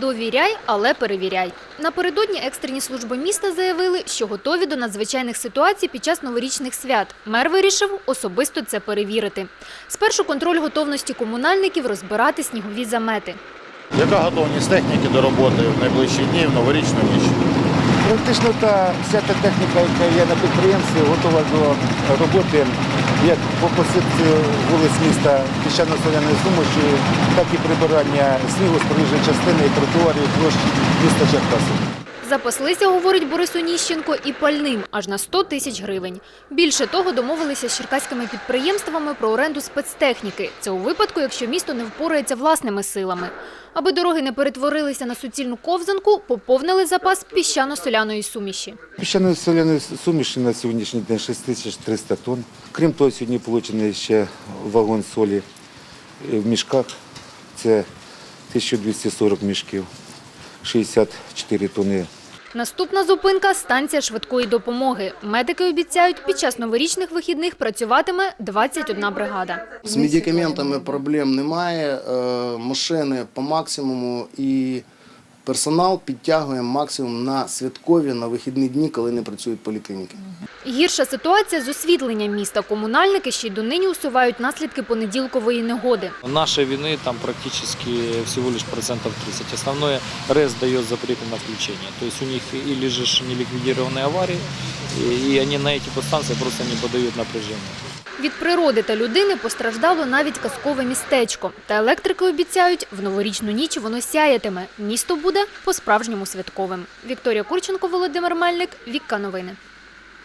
Довіряй, але перевіряй. Напередодні екстрені служби міста заявили, що готові до надзвичайних ситуацій під час новорічних свят. Мер вирішив особисто це перевірити. Спершу контроль готовності комунальників розбирати снігові замети. Яка готовність техніки до роботи в найближчі дні, в новорічну ніч? Практично та вся та техніка, яка є на підприємстві, готова до роботи як по посипці вулиць міста піщано-соляної сумочі, так і прибирання снігу з проїжджої частини і тротуарів площ міста Черкаси. Запаслися, говорить Борис Оніщенко, і пальним аж на 100 тисяч гривень. Більше того, домовилися з черкаськими підприємствами про оренду спецтехніки. Це у випадку, якщо місто не впорається власними силами. Аби дороги не перетворилися на суцільну ковзанку, поповнили запас піщано-соляної суміші. Піщано-соляної суміші на сьогоднішній день 6300 тонн. Крім того, сьогодні отриманий ще вагон солі в мішках. Це 1240 мішків, 64 тонни Наступна зупинка – станція швидкої допомоги. Медики обіцяють, під час новорічних вихідних працюватиме 21 бригада. З медикаментами проблем немає, е, машини по максимуму і персонал підтягуємо максимум на святкові, на вихідні дні, коли не працюють поліклініки. Гірша ситуація з освітленням міста. Комунальники ще й донині усувають наслідки понеділкової негоди. Нашей вины там практически всего лишь процентов 30. Основное РЭС дает запреты на включение. То есть у них или же ж неликвидированные аварии, и и они на эти подстанции просто не подают напряжение. Від природи та людини постраждало навіть казкове містечко. Та електрики обіцяють, в новорічну ніч воно сяятиме. Місто буде по-справжньому святковим. Вікторія Курченко, Володимир Мельник, Вікка Новини.